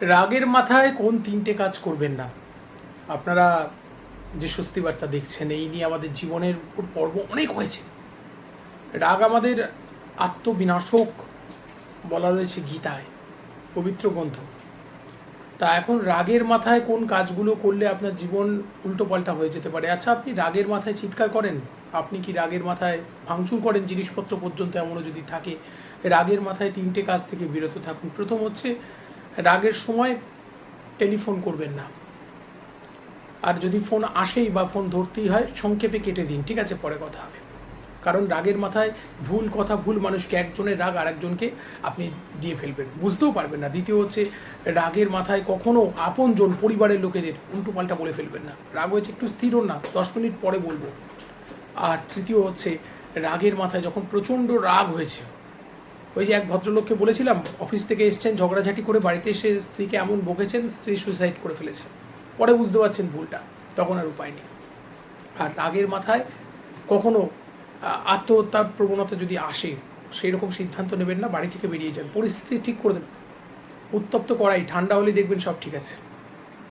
রাগের মাথায় কোন তিনটে কাজ করবেন না? আপনারা যে স্বস্তি বার্তা দেখছেন, এই নিয়ে আমাদের জীবনের উপর পর্ব অনেক হয়েছে। রাগ আমাদের আত্মবিনাশক বলা রয়েছে গীতায়, পবিত্র গ্রন্থ। তা এখন রাগের মাথায় কোন কাজগুলো করলে আপনার জীবন উল্টোপাল্টা হয়ে যেতে পারে? আচ্ছা আপনি রাগের মাথায় চিৎকার করেন? আপনি কি রাগের মাথায় ভাঙচুর করেন? জিনিসপত্র পর্যন্ত এমনও যদি থাকে, রাগের মাথায় তিনটে কাজ থেকে বিরত থাকুন। প্রথম হচ্ছে রাগের সময় টেলিফোন করবেন না। আর যদি ফোন আসেই বা ফোন ধরতেই হয়, সংক্ষেপে কেটে দিন, ঠিক আছে? পরে কথা হবে। কারণ রাগের মাথায় ভুল কথা, ভুল মানুষকে একজনের রাগ আরেকজনকে আপনি দিয়ে ফেলবেন। বুঝতেও পারবেন না। দ্বিতীয় হচ্ছে, রাগের মাথায় কখনো আপনজন পরিবারের লোকেদের উল্টো পাল্টা বলে ফেলবেন না। রাগ হয়েছে একটু স্থির না, দশ মিনিট পরে বলব। আর তৃতীয় হচ্ছে, রাগের মাথায় যখন প্রচণ্ড রাগ হয়েছে ওই যে এক ভদ্রলোককে বলেছিলাম, অফিস থেকে এসছেন, ঝগড়াঝাটি করে বাড়িতে এসে স্ত্রীকে এমন বকেছেন, স্ত্রী সুইসাইড করে ফেলেছেন। পরে বুঝতে পারছেন ভুলটা, তখন আর উপায় নেই। আর রাগের মাথায় কখনো আত্মহত্যার প্রবণতা যদি আসে সেই রকম সিদ্ধান্ত নেবেন না, বাড়ি থেকে বেরিয়ে যান। পরিস্থিতি ঠিক করে দেবেন। উত্তপ্ত করাই, ঠান্ডা হলে দেখবেন সব ঠিক আছে।